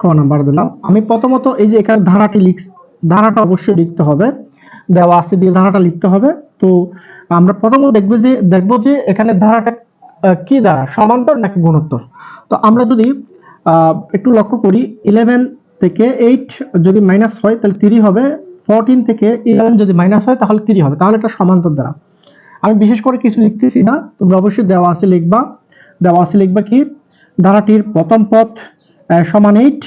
ক নাম্বার দিলাম। আমি প্রথমত এই যে এখানে ধারাটি লিখ ধারাটা অবশ্যই লিখতে হবে। দেওয়া আছে দিয়ে ধারাটা লিখতে হবে। তো আমরা প্রথমত দেখব যে দেখব যে এখানে ধারাটা কি দ্বারা সমান্তর নাকি গুণোত্তর তো আমরা যদি একটু লক্ষ্য করি ইলেভেন থেকে এইট যদি মাইনাস হয়, তাহলে থ্রি হবে। ফোরটিন থেকে ইলেভেন যদি মাইনাস হয়, তাহলে থ্রি হবে। তাহলে এটা সমান্তর দ্বারা আমি বিশেষ করে কিছু লিখতেছি না, তোমরা অবশ্যই দেওয়া আছে লিখবা। দেওয়া আছে লিখবা কি? ধারাটির প্রথম পথ সমান এইট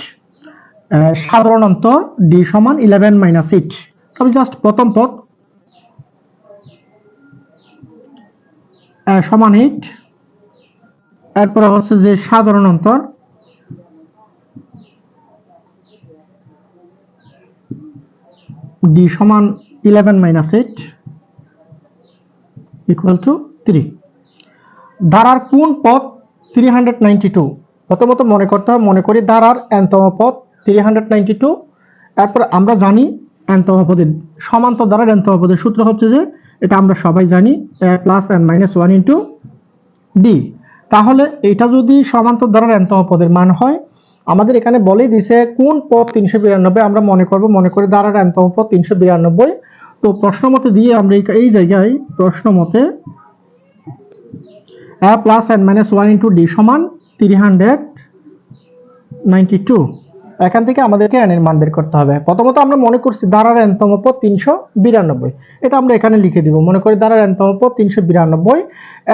সাধারণ অন্তর ডি সমান ইলেভেন মাইনাস এইট তবে জাস্ট প্রথম আহ, সমান এইট এরপরে হচ্ছে যে সাধারণ অন্তর ডি সমান eleven minus eight equal to three ধারার কোন পথ থ্রি হান্ড্রেড নাইনটি টু প্রথমত মনে করতে হবে, মনে করি ধারার এনতম পথ থ্রি হান্ড্রেড নাইনটি টু এরপর আমরা জানি এনতম পদের সমান্তর দ্বারার এনতম পদের সূত্র হচ্ছে যে, এটা আমরা সবাই জানি, A plus N minus one into D তাহলে এটা যদি সমান্তর দ্বারার এনতম পদের মান হয়, আমাদের এখানে বলেই দিছে কোন পদ তিনশো বিরানব্বই, আমরা মনে করব, মনে করি দ্বারার এনতম পদ তিনশো বিরানব্বই। তো প্রশ্ন মতে দিয়ে আমরা এই- জায়গায় প্রশ্ন মতে a plus N minus one into D সমান থ্রি হান্ড্রেড নাইনটি টু এখান থেকে আমাদেরকে এন এর মান বের করতে হবে। প্রথমত আমরা মনে করছি দ্বারার এনতম পদ তিনশো বিরানব্বই। এটা আমরা এখানে লিখে দিব। মনে করি দ্বারার এনতম পদ তিনশো বিরানব্বই।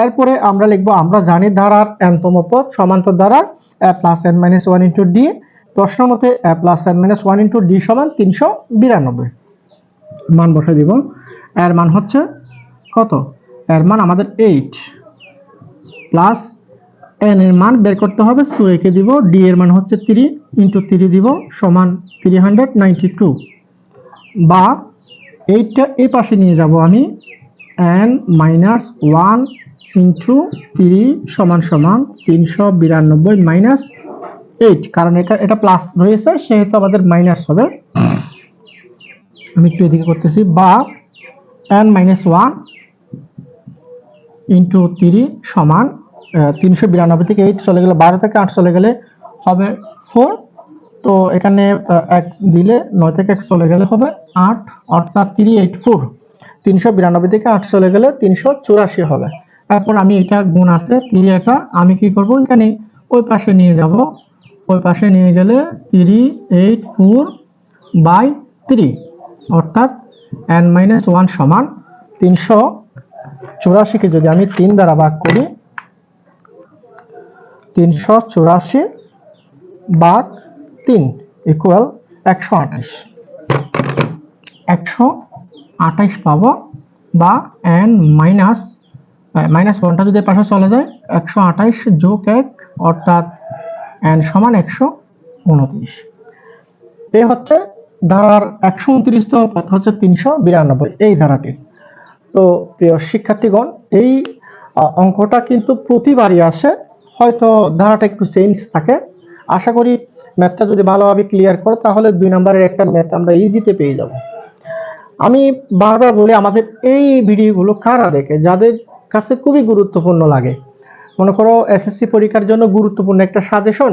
এরপরে আমরা লিখব, আমরা জানি দ্বারার এনতম পদ সমান্তর দ্বারা A plus N minus one into D প্রশ্ন মতে A plus N minus one into D সমান তিনশো বিরানব্বই। মান বসে দিব। এর মান হচ্ছে কত? এর মান আমাদের এইট প্লাস এন এর মান বের করতে হবে, সো একে দিব, ডি এর মান হচ্ছে থ্রি ইন্টু থ্রি দিব, সমান থ্রি হান্ড্রেড নাইনটি টু। বা এইটটা এই পাশে নিয়ে যাব আমি, N minus one into three সমান সমান তিনশো বিরানব্বই মাইনাস এইট। কারণ এটা এটা প্লাস রয়েছে, সেহেতু আমাদের মাইনাস হবে। আমি একটু এদিকে করতেছি, বা N minus one into three সমান তিনশো বিরানব্বই থেকে এইট চলে গেলে, বারো থেকে আট চলে গেলে হবে ফোর তো এখানে এক দিলে নয় থেকে এক চলে গেলে হবে আট অর্থাৎ থ্রি এইট ফোর তিনশো বিরানব্বই থেকে আট চলে গেলে তিনশো চুরাশি হবে। তারপর আমি এটা গুণ আছে থ্রি একা, আমি কি করব এখানে? ওই পাশে নিয়ে যাব। ওই পাশে নিয়ে গেলে three eight four by three অর্থাৎ এন মাইনাস ওয়ান সমান তিনশো চুরাশিকে যদি আমি তিন দ্বারা ভাগ করি তিনশো চুরাশি ভাগ তিন ইকুয়াল একশো আঠাশ। একশো আঠাশ পাবো বা এন মাইনাস মাইনাস ওয়ানটা যদি পাশে চলে যায়, একশো আঠাইশ যোগ এক, অর্থাৎ এন সমান একশো উনত্রিশ। এ হচ্ছে ধারার একশো উনত্রিশতম পথ হচ্ছে তিনশো বিরানব্বই, এই ধারাটি। তো প্রিয় শিক্ষার্থীগণ, এই অঙ্কটা কিন্তু প্রতিবারই আসে হয়তো ধারাটা একটু চেঞ্জ থাকে। আশা করি ম্যাথটা যদি ভালোভাবে ক্লিয়ার করো, তাহলে দুই নম্বরের একটা ম্যাথ আমরা ইজিতে পেয়ে যাব। আমি বারবার বলি, আমাদের এই ভিডিওগুলো কারা দেখে? যাদের কাছে খুবই গুরুত্বপূর্ণ লাগে। মনে করো এসএসসি পরীক্ষার জন্য গুরুত্বপূর্ণ একটা সাজেশন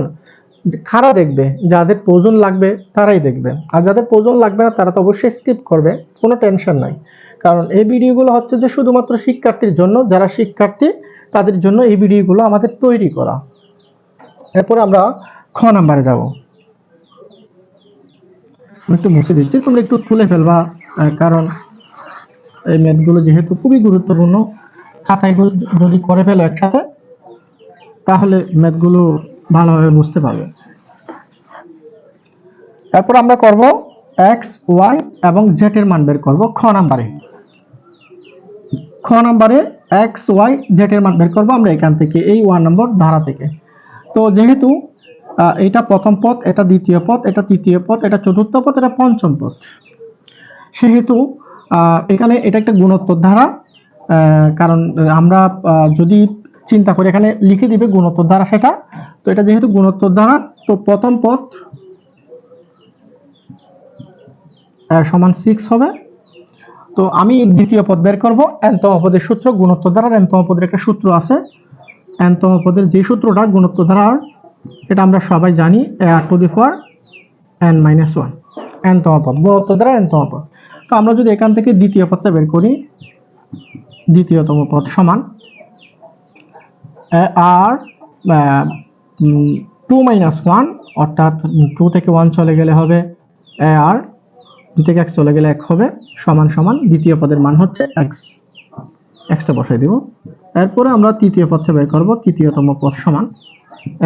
খারা দেখবে? যাদের প্রয়োজন লাগবে, তারাই দেখবে। আর যাদের প্রয়োজন লাগবে না, তারা তো অবশ্যই স্কিপ করবে। কোনো টেনশন নাই। কারণ এই ভিডিওগুলো হচ্ছে যে শুধুমাত্র শিক্ষার্থীর জন্য, যারা শিক্ষার্থী তাদের জন্য এই ভিডিওগুলো আমাদের তৈরি করা। এরপর আমরা খ নাম্বারে যাব। একটু মুছে দিচ্ছি, তোমরা একটু তুলে ফেলবা কারণ এই ম্যাথগুলো যেহেতু খুবই গুরুত্বপূর্ণ, খাতায় যদি করে ফেলো একসাথে তাহলে ম্যাথগুলো ভালোভাবে বুঝতে পারবে। এরপর আমরা করব এক্স ওয়াই এবং জেড এর মান বের করব খ নাম্বারে। খ নাম্বারে এক্স ওয়াই জেড এর মান বের করব আমরা এখান থেকে, এই ওয়ান নম্বর ধারা থেকে। তো যেহেতু এটা প্রথম পথ, এটা দ্বিতীয় পথ, এটা তৃতীয় পথ, এটা চতুর্থ পথ, এটা পঞ্চম পথ। সেহেতু এখানে এটা একটা গুণোত্তর ধারা কারণ আমরা যদি চিন্তা করি, এখানে লিখে দিবে গুণোত্তর ধারা সেটা। তো এটা যেহেতু গুণোত্তর ধারা, তো প্রথম পথ সমান সিক্স হবে। তো আমি দ্বিতীয় পদ বের করব। এনতম পদের সূত্র গুণোত্তর ধারার এনতম পদের একটা সূত্র আছে। এনতম পদের যে সূত্রটা গুণত্ব ধারার এটা আমরা সবাই জানি A R to the four N minus one N তম পদ গুণত্ব দ্বারা এন তম পদ। তো আমরা যদি এখান থেকে দ্বিতীয় পদটা বের করি, দ্বিতীয়তম পদ সমান আর টু মাইনাস ওয়ান অর্থাৎ টু থেকে ওয়ান চলে গেলে হবে আর দু থেকে এক্স চলে গেলে এক হবে, সমান সমান দ্বিতীয় পদের মান হচ্ছে এক্স এক্সটা বসাই দিব। এরপরে আমরা তৃতীয় পদটা বের করব, তৃতীয়তম পদ সমান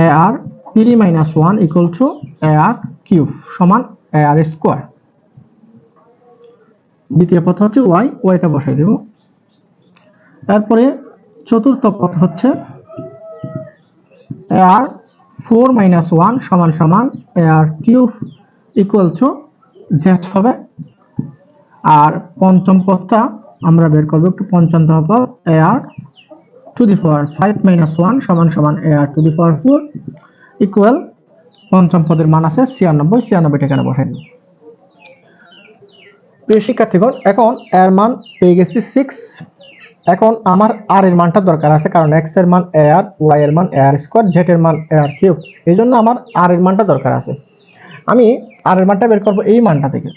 A R three minus one equal to A R cube সমান এ আর স্কোয়ার দ্বিতীয় পথ হচ্ছে ওয়াই ওয়াইটা বসাই দেব। তারপরে চতুর্থ পথ হচ্ছে A R four minus one সমান সমান A R cube equal to Z হবে। আর পঞ্চম পদটা আমরা বের করব একটু পঞ্চমতম পদ A R to the power five minus one সমান সমান A R to the power four equal পঞ্চম পদের মান আছে ছিয়ানব্বই ছিয়ানব্বইটা বসাই দিই। প্রিয় শিক্ষার্থীগণ, এখন এর মান পেয়ে গেছি সিক্স এখন আমার আর এর মানটা দরকার আছে, কারণ এক্সের মান এ আর ওয়াই এর মান এ আর স্কোয়ার জেড এর মান এ আর কিউব এই জন্য আমার আর এর মানটা দরকার আছে। আমি আর এর মানটা বের করব এই মানটা থেকে।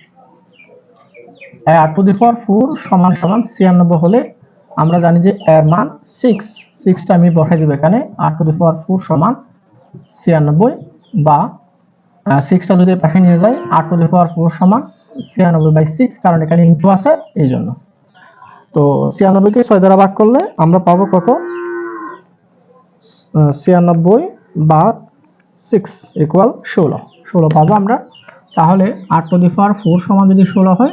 আর টু দি পাওয়ার ফোর সমান সমান ছিয়ানব্বই হলে আমরা জানি যে এর মান সিক্স সিক্সটা আমি বসাই দিব এখানে। আর টু দি পাওয়ার ফোর সমান ছিয়ানব্বই বা সিক্সটা যদি পাশে নিয়ে যাই, আর টু দি পাওয়ার ফোর সমান ছিয়ানব্বই বাই সিক্স কারণ এখানে ইন্টু আছে এই জন্য। তো ছিয়ানব্বইকে ছয় দ্বারা ভাগ করলে আমরা পাবো কত? ছিয়ানব্বই বা সিক্স ইকুয়াল ষোলো। ষোলো পাবো আমরা তাহলে আট টু দি পাওয়ার ফোর সমান যদি ষোলো হয়,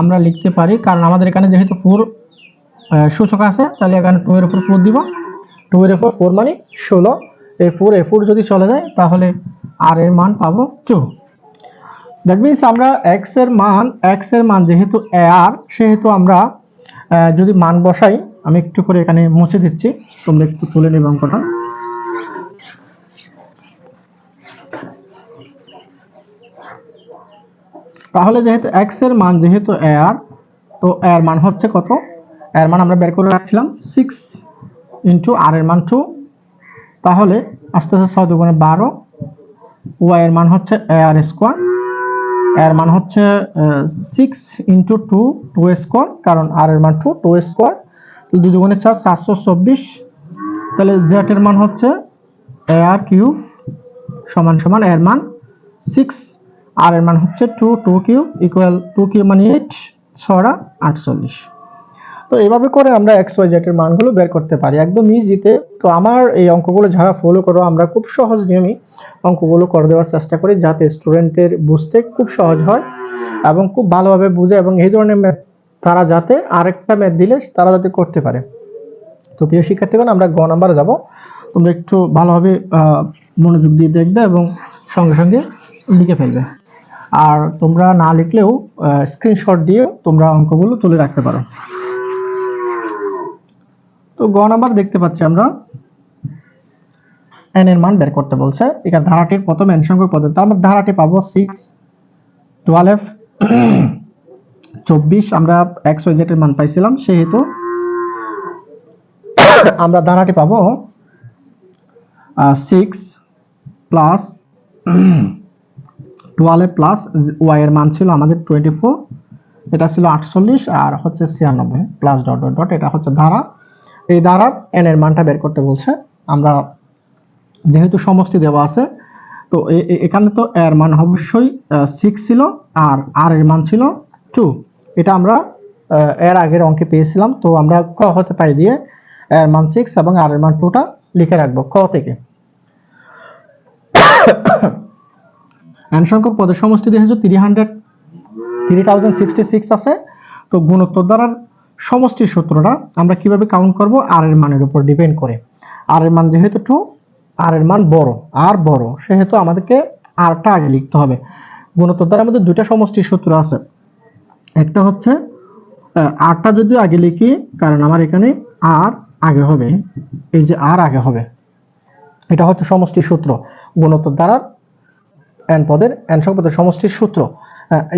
আমরা লিখতে পারি, কারণ আমাদের এখানে যেহেতু ফোর সূচক আছে, তাহলে এখানে টু এর উপর ফোর দিব। টু এর উপর ফোর মানে ষোলো। এ ফোর এ ফোর যদি চলে যায়, তাহলে আর এর মান পাবো টু দ্যাট মিনস আমরা এক্সের মান এক্সের মান যেহেতু এ আর সেহেতু আমরা যদি মান বসাই, আমি একটু করে এখানে মুছে দিচ্ছি। তোমরা একটু তুলে নেবে অঙ্কটা। তাহলে যেহেতু এক্সের মান যেহেতু এ আর তো এর মান হচ্ছে কত? এর মান আমরা বের করে রাখছিলাম সিক্স ইন্টু আর এর মান টু তাহলে আস্তে আস্তে ছয় দুগুণে বারো ওয়াই এর মান হচ্ছে এ আর স্কোয়ার এর মান হচ্ছে six into two two square কারণ আর এর মান টু টু স্কোয়ার দুই দুগুণে চার, চারশো চব্বিশ। তাহলে জেড এর মান হচ্ছে এ আর কিউব সমান সমান এর মান সিক্স আর এর মান হচ্ছে two two cube equal to cube মানে এইট ছড়া আটচল্লিশ। তো এভাবে করে আমরা এক্স ওয়াই জেটের মানগুলো বের করতে পারি। একদম ইজিতে তো। আমার এই অঙ্কগুলো যারা ফলো করো, আমরা খুব সহজ নিয়মে অঙ্কগুলো করে দেওয়ার চেষ্টা করি, যাতে স্টুডেন্টের বুঝতে খুব সহজ হয় এবং খুব ভালোভাবে বুঝে এবং এই ধরনের ম্যাথ তারা যাতে আরেকটা ম্যাথ দিলে তারা যাতে করতে পারে। তো প্রিয় শিক্ষার্থীগণ, আমরা গ নাম্বারে যাব। তোমরা একটু ভালোভাবে মনোযোগ দিয়ে দেখবে এবং সঙ্গে সঙ্গে লিখে ফেলবে। আর তোমরা না লিখলেও স্ক্রিনশট দিয়ে তোমরা অঙ্কগুলো তুলে রাখতে পারো। তো গ নাম্বার দেখতে পাচ্ছি আমরা। এন এর মান বের করতে বলছে। এখানে ধারাটির প্রথম এন সংখ্যক তার মধ্যে ধারাটি পাবো সিক্স টুয়েলভ চব্বিশ। আমরা এক্স ওয়াই জেড এর মান পাইছিলাম, সেহেতু আমরা ধারাটি পাবো six plus twelve plus Y এর মান ছিল আমাদের টোয়েন্টি ফোর এটা ছিল আটচল্লিশ আর হচ্ছে ছিয়ানব্বই প্লাস ডট ডট ডট এটা হচ্ছে ধারা। এই ধারার এন এর মানটা বের করতে বলছে। আমরা যেহেতু সমষ্টি দেওয়া আছে, তো এখানে তো এর মান অবশ্যই সিক্স ছিল আর আর এর মান ছিল টু এটা আমরা এর আগের অঙ্কে পেয়েছিলাম, তো আমরা ক হতে পাই দিয়ে এর মান সিক্স এবং আর এর মান টুটা লিখে রাখব, ক থেকে। এন সংখ্যক পদের সমষ্টি দেখেছ? Three hundred three thousand sixty six আছে। তো গুণোত্তর দ্বারার সমষ্টির সূত্রটা আমরা কীভাবে কাউন্ট করব? আর এর মানের উপর ডিপেন্ড করে। আর এর মান যেহেতু টু আর এর মান বড় আর বড়, সেহেতু আমাদেরকে আরটা আগে লিখতে হবে। গুণোত্তর দ্বারা আমাদের দুইটা সমষ্টির সূত্র আছে। একটা হচ্ছে আরটা যদি আগে লিখি, কারণ আমার এখানে আর আগে হবে, এই যে আর আগে হবে, এটা হচ্ছে সমষ্টির সূত্র। গুণোত্তর দ্বারা এন পদের এন সংখ্যক পদের সমষ্টির সূত্র।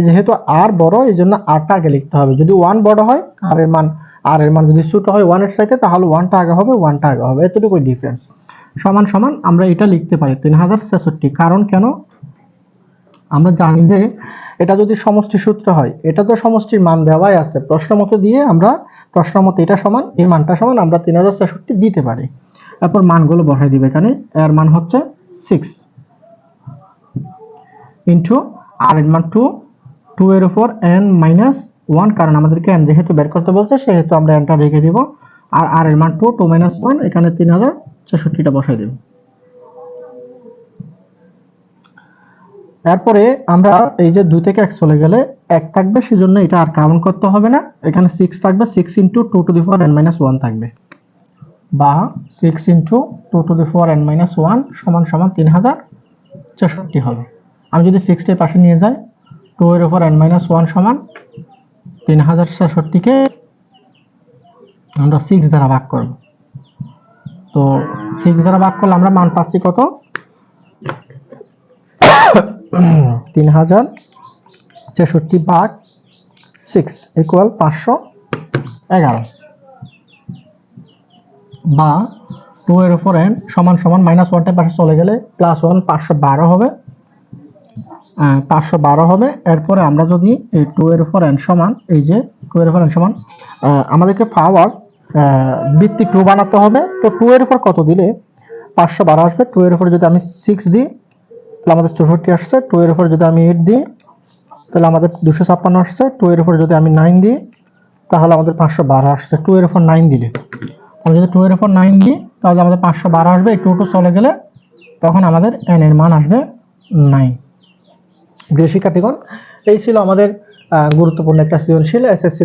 যেহেতু আর বড়, এই জন্য আরটা আগে লিখতে হবে। যদি ওয়ান বড় হয় আর এর মান আর এর মান যদি ছোট হয় ওয়ানের সাথে তাহলে ওয়ানটা আগে হবে ওয়ানটা আগে হবে। এতটুকুই ডিফারেন্স সমান সমান আমরা এটা লিখতে পারি তিন হাজার ছেষট্টি। কারণ কেন? আমরা জানি যে এটা যদি সমষ্টি সূত্র হয়, এটা তো সমষ্টির মান দেওয়াই আছে। প্রশ্ন মতো দিয়ে আমরা, প্রশ্ন মতো এটা সমান, এই মানটা সমান, আমরা তিন হাজার ছেষট্টি দিতে পারি। তারপর মানগুলো বসাই দিবে এখানে। এর মান হচ্ছে সিক্স ইন্টু আর এর মান টু টু এর উপর এন মাইনাস ওয়ান কারণ আমাদেরকে এন যেহেতু বের করতে বলছে, সেহেতু আমরা এনটা রেখে দিব। আর আর এর মান টু টু মাইনাস ওয়ান এখানে তিন হাজার ছেষট্টিটা বসাই দেব। এরপরে আমরা এই যে দুই থেকে এক চলে গেলে এক থাকবে, সেজন্য এটা আর কাউন্ট করতে হবে না। এখানে সিক্স থাকবে six into two to the four N minus one থাকবে। বা six into two to the four N minus one সমান সমান তিন হাজার ছেষট্টি হবে। আমি যদি সিক্সটির পাশে নিয়ে যাই টু এর উপর এন মাইনাস ওয়ান সমান তিন হাজার ছেষট্টিকে আমরা সিক্স দ্বারা ভাগ করব। তো সিক্স দ্বারা ভাগ করলে আমরা মান পাচ্ছি কত? তিন হাজার ছেষট্টি ভাগ সিক্স ইকুয়াল পাঁচশো এগারো। বা টু এর উপর এন সমান সমান মাইনাস ওয়ানটা পাশে চলে গেলে প্লাস ওয়ান পাঁচশো বারো হবে। পাঁচশো বারো হবে। এরপরে আমরা যদি এই টু এর উপর এন সমান, এই যে টু এর উপর এন সমান আমাদেরকে পাওয়ার বৃত্তি টু বানাতে হবে। তো টু এর উপর কত দিলে? পাঁচশো বারো আসবে। টু এর উপর যদি আমি সিক্স দিই, তাহলে আমাদের চৌষট্টি আসছে। টু এর উপর যদি আমি এইট দিই, তাহলে আমাদের দুশো ছাপ্পান্ন আসছে। টু এর উপর যদি আমি নাইন দিই, তাহলে আমাদের পাঁচশো বারো আসছে। টু এর উপর নাইন দিলে। আমি যদি টু এর উপর নাইন দিই, তাহলে আমাদের পাঁচশো বারো আসবে। এই টু টু চলে গেলে তখন আমাদের এন এর মান আসবে নাইন প্রিয় শিক্ষার্থীগণ এই ছিল আমাদের গুরুত্বপূর্ণ একটা সৃজনশীল এসএসসি